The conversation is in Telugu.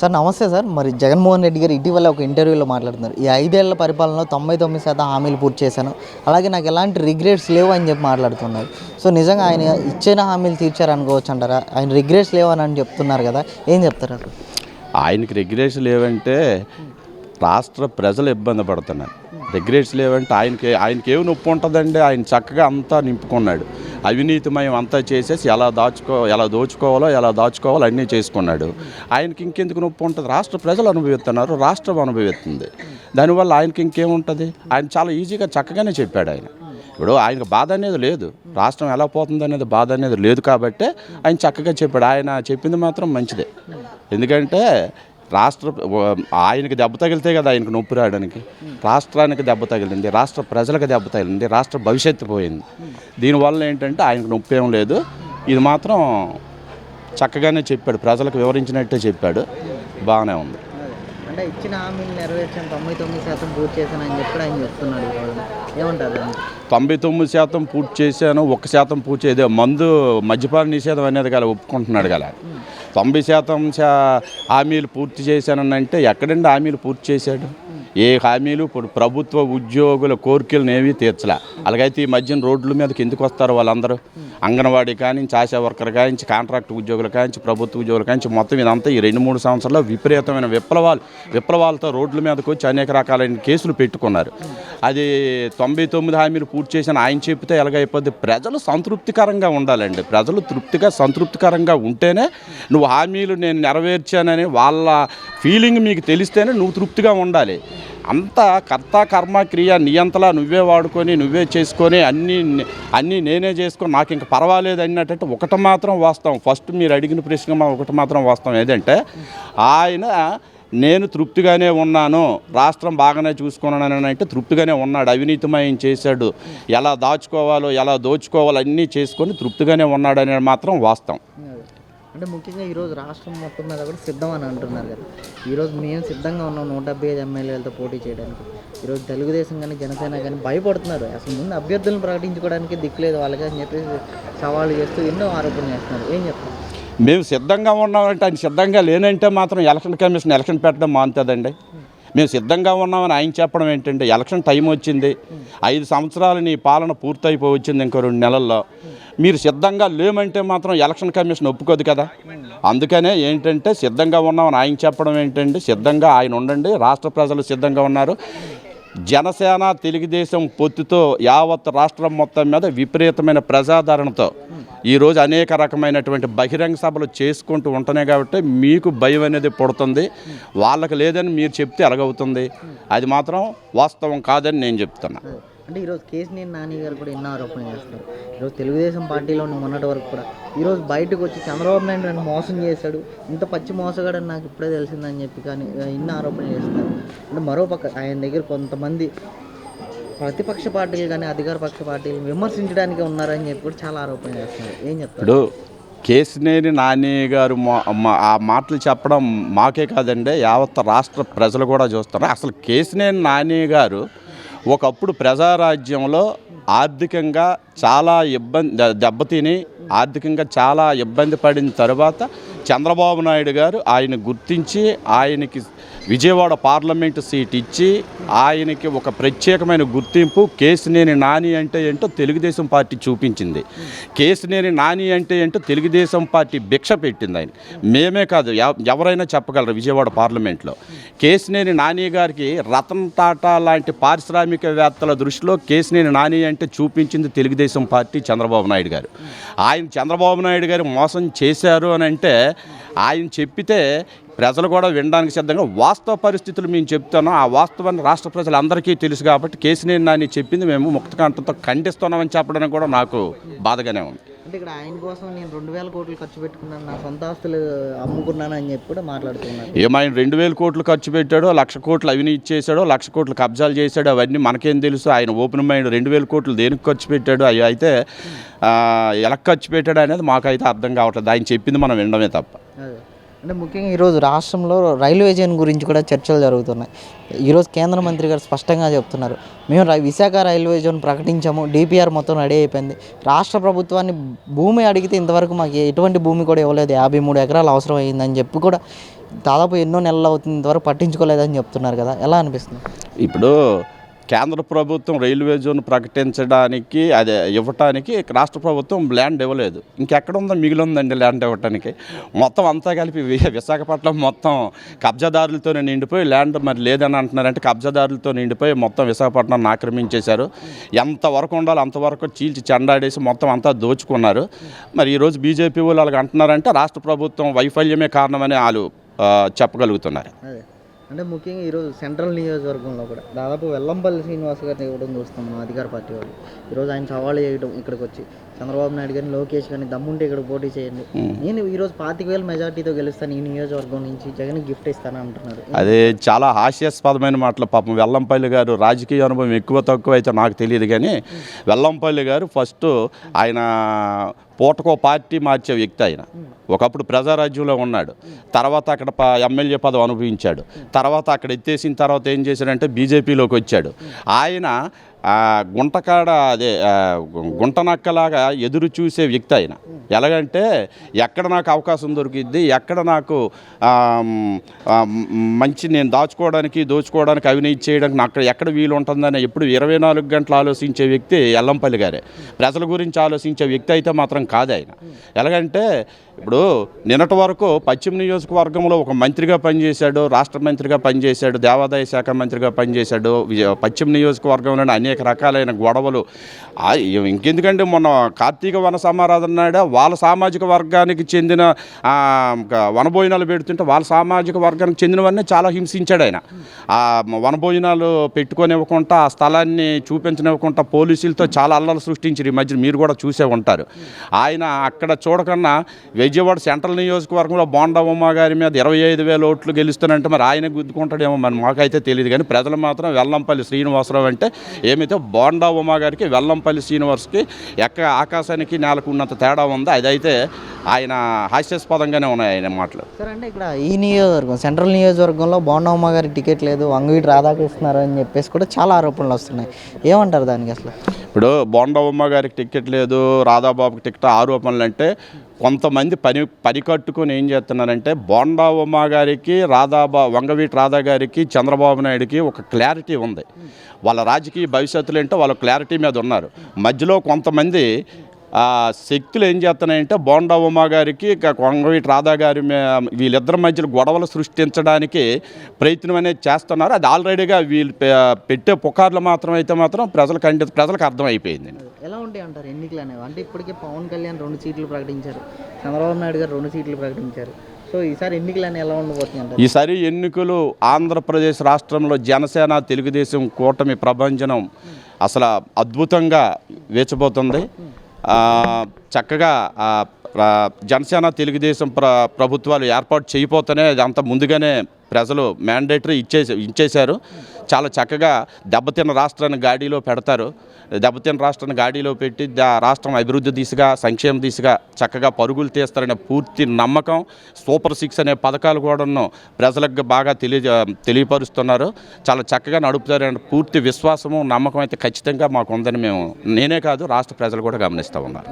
సార్ నమస్తే సార్. మరి జగన్మోహన్ రెడ్డి గారు ఇటీవల ఒక ఇంటర్వ్యూలో మాట్లాడుతున్నారు. ఈ ఐదేళ్ళ పరిపాలనలో తొంభై తొమ్మిది శాతం హామీలు పూర్తి చేశాను. అలాగే నాకు ఎలాంటి రిగ్రెట్స్ లేవు అని చెప్పి మాట్లాడుతున్నారు. సో నిజంగా ఆయన ఇచ్చిన హామీలు తీర్చారనుకోవచ్చు అంటారా? ఆయన రిగ్రెట్స్ లేవు అని చెప్తున్నారు కదా. ఏం చెప్తారు అసలు? ఆయనకి రిగ్రెట్స్ లేవంటే రాష్ట్ర ప్రజలు ఇబ్బంది పడుతున్నారు. రిగ్రెట్స్ లేవంటే ఆయనకి ఆయనకి ఏమి నొప్పి ఉంటుందండి? ఆయన చక్కగా అంతా నింపుకున్నాడు. అవినీతిమయం అంతా చేసేసి ఎలా దాచుకో ఎలా దోచుకోవాలో ఎలా దాచుకోవాలో అన్నీ చేసుకున్నాడు. ఆయనకి ఇంకెందుకు నొప్పి ఉంటుంది? రాష్ట్ర ప్రజలు అనుభవిస్తున్నారు రాష్ట్రం అనుభవిస్తుంది. దానివల్ల ఆయనకి ఇంకేముంటుంది? ఆయన చాలా ఈజీగా చక్కగానే చెప్పాడు ఆయన. ఇప్పుడు ఆయనకు బాధ అనేది లేదు. రాష్ట్రం ఎలా పోతుంది అనేది బాధ అనేది లేదు కాబట్టి ఆయన చక్కగా చెప్పాడు. ఆయన చెప్పింది మాత్రం మంచిదే. ఎందుకంటే రాష్ట్ర ఆయనకి దెబ్బ తగిలితే కదా ఆయనకు నొప్పి రావడానికి. రాష్ట్రానికి దెబ్బ తగిలింది రాష్ట్ర ప్రజలకు దెబ్బ తగిలింది రాష్ట్ర భవిష్యత్తు పోయింది. దీనివల్ల ఏంటంటే ఆయనకు నొప్పి ఏం లేదు. ఇది మాత్రం చక్కగానే చెప్పాడు ప్రజలకు వివరించినట్టే చెప్పాడు. బాగానే ఉంది. అంటే ఇచ్చిన హామీలు నెరవేర్చాను. తొంభై తొమ్మిది శాతం పూర్తి చేశానని చెప్పి ఆయన చెప్తున్నాడు ఏమంటారు తొంభై తొమ్మిది శాతం పూర్తి చేశాను ఒక శాతం పూర్తి చేయదే. మందు మద్యపాన నిషేధం అనేది గల ఒప్పుకుంటున్నాడు గల. తొంభై శాతం హామీలు పూర్తి చేశానని అంటే ఎక్కడండి హామీలు పూర్తి చేశాడు? ఏ హామీలు ఇప్పుడు ప్రభుత్వ ఉద్యోగుల కోరికలను ఏమీ తీర్చలే. అలాగైతే ఈ మధ్యన రోడ్ల మీదకి ఎందుకు వస్తారు వాళ్ళందరూ? అంగన్వాడీ కానించి ఆశా వర్కర్ కానించి కాంట్రాక్ట్ ఉద్యోగులు కానించి ప్రభుత్వ ఉద్యోగులు కానించి మొత్తం ఇదంతా ఈ రెండు మూడు సంవత్సరాల్లో విపరీతమైన విప్లవాలు విప్లవాలతో రోడ్ల మీదకి వచ్చి అనేక రకాలైన కేసులు పెట్టుకున్నారు. అది తొంభై తొమ్మిది హామీలు పూర్తి చేసిన ఆయన చెప్తే ఎలాగైపోద్ది ప్రజలు సంతృప్తికరంగా ఉండాలండి. ప్రజలు తృప్తిగా సంతృప్తికరంగా ఉంటేనే నువ్వు హామీలు నేను నెరవేర్చానని వాళ్ళ ఫీలింగ్ మీకు తెలిస్తేనే నువ్వు తృప్తిగా ఉండాలి. అంతా కర్త కర్మ క్రియ నియంతలా నువ్వే వాడుకొని నువ్వే చేసుకొని అన్నీ అన్నీ నేనే చేసుకొని నాకు ఇంకా పర్వాలేదు అన్నట్టు ఒకటి మాత్రం వాస్తవం. ఫస్ట్ మీరు అడిగిన ప్రశ్న మా- ఒకటి మాత్రం వాస్తవం. ఏదంటే ఆయన నేను తృప్తిగానే ఉన్నాను రాష్ట్రం బాగానే చూసుకున్నాను అంటే తృప్తిగానే ఉన్నాడు అవినీతిమయం చేశాడు. ఎలా దాచుకోవాలో ఎలా దోచుకోవాలో అన్నీ చేసుకొని తృప్తిగానే ఉన్నాడు అనేది మాత్రం వాస్తవం. అంటే ముఖ్యంగా ఈరోజు రాష్ట్రం మొత్తం మీద కూడా సిద్ధం అని అంటున్నారు కదా. ఈరోజు మేము సిద్ధంగా ఉన్నాం నూట డెబ్బై ఐదు ఎమ్మెల్యేలతో పోటీ చేయడానికి. ఈరోజు తెలుగుదేశం కానీ జనసేన కానీ భయపడుతున్నారు. అసలు ముందు అభ్యర్థులను ప్రకటించుకోవడానికి దిక్కులేదు వాళ్ళకి అని చెప్పేసి సవాళ్ళు చేస్తూ ఎన్నో ఆరోపణలు చేస్తున్నారు. ఏం చెప్తారు? మేము సిద్ధంగా ఉన్నామంటే ఆయన సిద్ధంగా లేనంటే మాత్రం ఎలక్షన్ కమిషన్ ఎలక్షన్ పెట్టడం మానుతుందండి. మేము సిద్ధంగా ఉన్నామని ఆయన చెప్పడం ఏంటంటే ఎలక్షన్ టైం వచ్చింది. ఐదు సంవత్సరాలు నీ పాలన పూర్తయిపోవచ్చింది ఇంకో రెండు నెలల్లో. మీరు సిద్ధంగా లేమంటే మాత్రం ఎలక్షన్ కమిషన్ ఒప్పుకోదు కదా. అందుకనే ఏంటంటే సిద్ధంగా ఉన్నామని ఆయన చెప్పడం ఏంటంటే సిద్ధంగా ఆయన ఉండండి రాష్ట్ర ప్రజలు సిద్ధంగా ఉన్నారు. జనసేన తెలుగుదేశం పొత్తుతో యావత్ రాష్ట్రం మొత్తం మీద విపరీతమైన ప్రజాదరణతో ఈరోజు అనేక రకమైనటువంటి బహిరంగ సభలు చేసుకుంటూ ఉంటున్నాయి కాబట్టి మీకు భయం అనేది పుడుతుంది. వాళ్ళకి లేదని మీరు చెప్తే ఎలాగవుతుంది? అది మాత్రం వాస్తవం కాదని నేను చెప్తున్నా. అంటే ఈరోజు కేసీఆర్ నాని గారు కూడా ఎన్నో ఆరోపణలు చేస్తారు. ఈరోజు తెలుగుదేశం పార్టీలో ఉన్న మొన్నటి వరకు కూడా. ఈరోజు బయటకు వచ్చి చంద్రబాబు నాయుడు నన్ను మోసం చేశాడు. ఇంత పచ్చి మోసగాడని నాకు ఇప్పుడే తెలిసిందని చెప్పి కానీ ఇన్ని ఆరోపణలు చేస్తున్నారు. అంటే మరోపక్క ఆయన దగ్గర కొంతమంది ప్రతిపక్ష పార్టీలు కానీ అధికార పక్ష పార్టీలు విమర్శించడానికి ఉన్నారని చెప్పి కూడా చాలా ఆరోపణలు చేస్తున్నారు. ఏం చెప్తారు? కేసినేని నాని గారు మా- ఆ మాటలు చెప్పడం మాకే కాదండి. యావత్ రాష్ట్ర ప్రజలు కూడా చూస్తారు అసలు కేసినేని నాని గారు ఒకప్పుడు ప్రజారాజ్యంలో ఆర్థికంగా చాలా ఇబ్బంది దెబ్బతిని ఆర్థికంగా చాలా ఇబ్బంది పడిన తర్వాత చంద్రబాబు నాయుడు గారు ఆయన గుర్తించి ఆయనకి విజయవాడ పార్లమెంటు సీట్ ఇచ్చి ఆయనకి ఒక ప్రత్యేకమైన గుర్తింపు కేసినేని నాని అంటే ఏంటో తెలుగుదేశం పార్టీ చూపించింది. కేసినేని నాని అంటే ఏంటో తెలుగుదేశం పార్టీ భిక్ష పెట్టింది ఆయన. మేమే కాదు ఎవ- ఎవరైనా చెప్పగలరు విజయవాడ పార్లమెంట్లో. కేసినేని నాని గారికి రతన్ టాటా లాంటి పారిశ్రామికవేత్తల దృష్టిలో కేసినేని నాని అంటే చూపించింది తెలుగుదేశం పార్టీ చంద్రబాబు నాయుడు గారు. ఆయన చంద్రబాబు నాయుడు గారు మోసం చేశారు అని అంటే ఆయన చెప్పితే ప్రజలు కూడా వినడానికి సిద్ధంగా వాస్తవ పరిస్థితులు మేము చెప్తాను ఆ వాస్తవాన్ని రాష్ట్ర ప్రజలందరికీ తెలుసు కాబట్టి కేసినేని నాని చెప్పింది మేము ముక్తకంఠంతో ఖండిస్తున్నామని చెప్పడానికి కూడా నాకు బాధగానే ఉంది. అంటే ఇక్కడ ఆయన కోసం నేను రెండు వేల కోట్లు ఖర్చు పెట్టుకున్నాను. నా సొంత ఆస్తులు అమ్ముకున్నాను అని చెప్పి కూడా మాట్లాడుతున్నారు. ఏమైనా రెండు వేల కోట్లు ఖర్చు పెట్టాడో లక్ష కోట్లు అవినీతి చేశాడో లక్ష కోట్లు కబ్జాలు చేశాడో. అవన్నీ మనకేం తెలుసు. ఆయన ఓపెన్ మైండ్ రెండు వేల కోట్లు దేనికి ఖర్చు పెట్టాడు? అవి అయితే ఎలా ఖర్చు పెట్టాడు అనేది మాకైతే అర్థం కావట్లేదు. ఆయన చెప్పింది మనం వినడమే తప్ప. అదే. అంటే ముఖ్యంగా ఈరోజు రాష్ట్రంలో రైల్వే జోన్ గురించి కూడా చర్చలు జరుగుతున్నాయి. ఈరోజు కేంద్ర మంత్రి గారు స్పష్టంగా చెప్తున్నారు. మేము రై- విశాఖ రైల్వే జోన్ ప్రకటించాము. డిపిఆర్ మొత్తం రెడీ అయిపోయింది. రాష్ట్ర ప్రభుత్వాన్ని భూమి అడిగితే ఇంతవరకు మాకు ఎటువంటి భూమి కూడా ఇవ్వలేదు. యాభై మూడు ఎకరాలు అవసరం అయ్యిందని చెప్పి కూడా దాదాపు ఎన్నో నెలలు అవుతుంది. ఇంతవరకు పట్టించుకోలేదని చెప్తున్నారు కదా. ఎలా అనిపిస్తుంది? ఇప్పుడు కేంద్ర ప్రభుత్వం రైల్వే జోన్ ప్రకటించడానికి అది ఇవ్వటానికి రాష్ట్ర ప్రభుత్వం ల్యాండ్ ఇవ్వలేదు. ఇంకెక్కడ ఉందో మిగిలి ఉందండి ల్యాండ్ ఇవ్వటానికి. మొత్తం అంతా కలిపి విశాఖపట్నం మొత్తం కబ్జాదారులతోనే నిండిపోయి ల్యాండ్ మరి లేదని అంటున్నారంటే కబ్జాదారులతో నిండిపోయి మొత్తం విశాఖపట్నాన్ని ఆక్రమించేశారు. ఎంతవరకు ఉండాలో అంతవరకు చీల్చి చెండాడేసి మొత్తం అంతా దోచుకున్నారు. మరి ఈరోజు బీజేపీ వాళ్ళు అలాగ అంటున్నారంటే రాష్ట్ర ప్రభుత్వం వైఫల్యమే కారణమని వాళ్ళు చెప్పగలుగుతున్నారు. అంటే ముఖ్యంగా ఈరోజు సెంట్రల్ నియోజకవర్గంలో కూడా దాదాపు వెల్లంపల్లి శ్రీనివాస్ గారిని ఇవ్వడం చూస్తాం మనం అధికార పార్టీ వాళ్ళు. ఈరోజు ఆయన సవాల్ చేయడం ఇక్కడికి వచ్చి చంద్రబాబు నాయుడు గారిని లోకేష్ గారిని దమ్ముంటే ఇక్కడ పోటీ చేయండి. నేను ఈరోజు పాతిక వేల మెజార్టీతో గెలుస్తాను ఈ నియోజకవర్గం నుంచి జగన్ గిఫ్ట్ ఇస్తాను అంటున్నారు అదే చాలా హాస్యాస్పదమైన మాటలు. పాపం వెల్లంపల్లి గారు రాజకీయ అనుభవం ఎక్కువ తక్కువ అయితే నాకు తెలియదు కానీ వెల్లంపల్లి గారు ఫస్ట్ ఆయన పూటకో పార్టీ మార్చే వ్యక్తి ఆయన. ఒకప్పుడు ప్రజారాజ్యంలో ఉన్నాడు. తర్వాత అక్కడ ఎమ్మెల్యే పదవి అనుభవించాడు. తర్వాత అక్కడ ఎత్తేసిన తర్వాత ఏం చేశాడంటే బీజేపీలోకి వచ్చాడు. ఆయన ఆ, గుంటకాడ అదే గుంటనక్కలాగా ఎదురు చూసే వ్యక్తి ఆయన. ఎలాగంటే ఎక్కడ నాకు అవకాశం దొరికిద్ది ఎక్కడ నాకు మంచి నేను దాచుకోవడానికి దోచుకోవడానికి అవినీతి చేయడానికి నాకు ఎక్కడ వీలు ఉంటుందని ఎప్పుడు ఇరవై నాలుగు గంటలు ఆలోచించే వ్యక్తి ఎల్లంపల్లి గారే. ప్రజల గురించి ఆలోచించే వ్యక్తి అయితే మాత్రం కాదు ఆయన. ఎలాగంటే ఇప్పుడు నిన్నటి వరకు పశ్చిమ నియోజకవర్గంలో ఒక మంత్రిగా పనిచేశాడు రాష్ట్ర మంత్రిగా పనిచేశాడు దేవాదాయ శాఖ మంత్రిగా పనిచేశాడు. పశ్చిమ నియోజకవర్గంలోని అనేక రకాలైన గొడవలు. ఇంకెందుకంటే మొన్న కార్తీక వన సమారాధన నాడు వాళ్ళ సామాజిక వర్గానికి చెందిన వనభోజనాలు పెడుతుంటే వాళ్ళ సామాజిక వర్గానికి చెందినవన్నీ చాలా హింసించాడు ఆయన. ఆ వనభోజనాలు పెట్టుకొనివ్వకుండా ఆ స్థలాన్ని చూపించనివ్వకుండా పోలీసులతో చాలా అల్లలు సృష్టించారు ఈ మధ్య మీరు కూడా చూసే ఉంటారు. ఆయన అక్కడ చూడకన్నా విజయవాడ సెంట్రల్ నియోజకవర్గంలో బోండా గారి మీద ఇరవై ఐదు వేల ఓట్లు గెలుస్తానంటే మరి ఆయన గుద్దుకుంటాడేమో మరి మాకైతే తెలియదు కానీ ప్రజలు మాత్రం వెల్లంపల్లి శ్రీనివాసరావు అంటే ఏమైతే బోండా ఉమ్మ గారికి వెల్లంపల్లి శ్రీనివాస్కి ఎక్క ఆకాశానికి నేలకు ఉన్నంత తేడా ఉంది? అదైతే ఆయన హాస్యాస్పదంగానే ఉన్నాయి ఆయన మాటలు. సరే అంటే ఇక్కడ ఈ నియోజకవర్గం సెంట్రల్ నియోజకవర్గంలో బోండమ్మ గారికి టికెట్ లేదు వంగవీటి రాధాకృష్ణారు అని చెప్పేసి కూడా చాలా ఆరోపణలు వస్తున్నాయి. ఏమంటారు దానికి అసలు? ఇప్పుడు బోండవమ్మ గారికి టికెట్ లేదు రాధాబాబుకి టికెట్ ఆరోపణలు అంటే కొంతమంది పని పని కట్టుకొని ఏం చేస్తున్నారంటే బోండావమ్మ గారికి రాధాబా వంగవీటి రాధా గారికి చంద్రబాబు నాయుడుకి ఒక క్లారిటీ ఉంది. వాళ్ళ రాజకీయ భవిష్యత్తులు ఏంటో వాళ్ళ క్లారిటీ మీద ఉన్నారు. మధ్యలో కొంతమంది శక్తులు ఏం చేస్తున్నాయంటే బోండా ఉమా గారికి కొంగవీటి రాధా గారి వీళ్ళిద్దరి మధ్యలో గొడవలు సృష్టించడానికి ప్రయత్నం అనేది చేస్తున్నారు. అది ఆల్రెడీగా వీళ్ళు పెట్టే పుకార్లు మాత్రం అయితే మాత్రం ప్రజలకు అంటే ప్రజలకు అర్థమైపోయింది. ఎలా ఉంటాయి అంటారు ఎన్నికలు అనేవి? అంటే ఇప్పటికే పవన్ కళ్యాణ్ రెండు సీట్లు ప్రకటించారు. చంద్రబాబు నాయుడు గారు రెండు సీట్లు ప్రకటించారు. సో ఈసారి ఎన్నికలు ఎలా ఉండబోతున్నాయి ఈసారి ఎన్నికలు ఆంధ్రప్రదేశ్ రాష్ట్రంలో జనసేన తెలుగుదేశం కూటమి ప్రభంజనం అసలు అద్భుతంగా వేచబోతుంది. చక్కగా జనసేన తెలుగుదేశం ప్ర ప్రభుత్వాలు ఏర్పాటు చేయబోతేనే అంత ముందుగానే ప్రజలు మ్యాండేటరీ ఇచ్చేసి ఇచ్చేశారు. చాలా చక్కగా దెబ్బతిన్న రాష్ట్రాన్ని గాడిలో పెడతారు. దెబ్బతిన్న రాష్ట్రాన్ని గాడిలో పెట్టి ఆ రాష్ట్రం అభివృద్ధి దిశగా సంక్షేమ దిశగా చక్కగా పరుగులు తీస్తారనే పూర్తి నమ్మకం సూపర్ సిక్స్ అనే పథకాలు కూడాను ప్రజలకు బాగా తెలియ తెలియపరుస్తున్నారు. చాలా చక్కగా నడుపుతారనే పూర్తి విశ్వాసము నమ్మకం అయితే ఖచ్చితంగా మాకు ఉందని మేము నేనే కాదు రాష్ట్ర ప్రజలు కూడా గమనిస్తూ ఉన్నారు.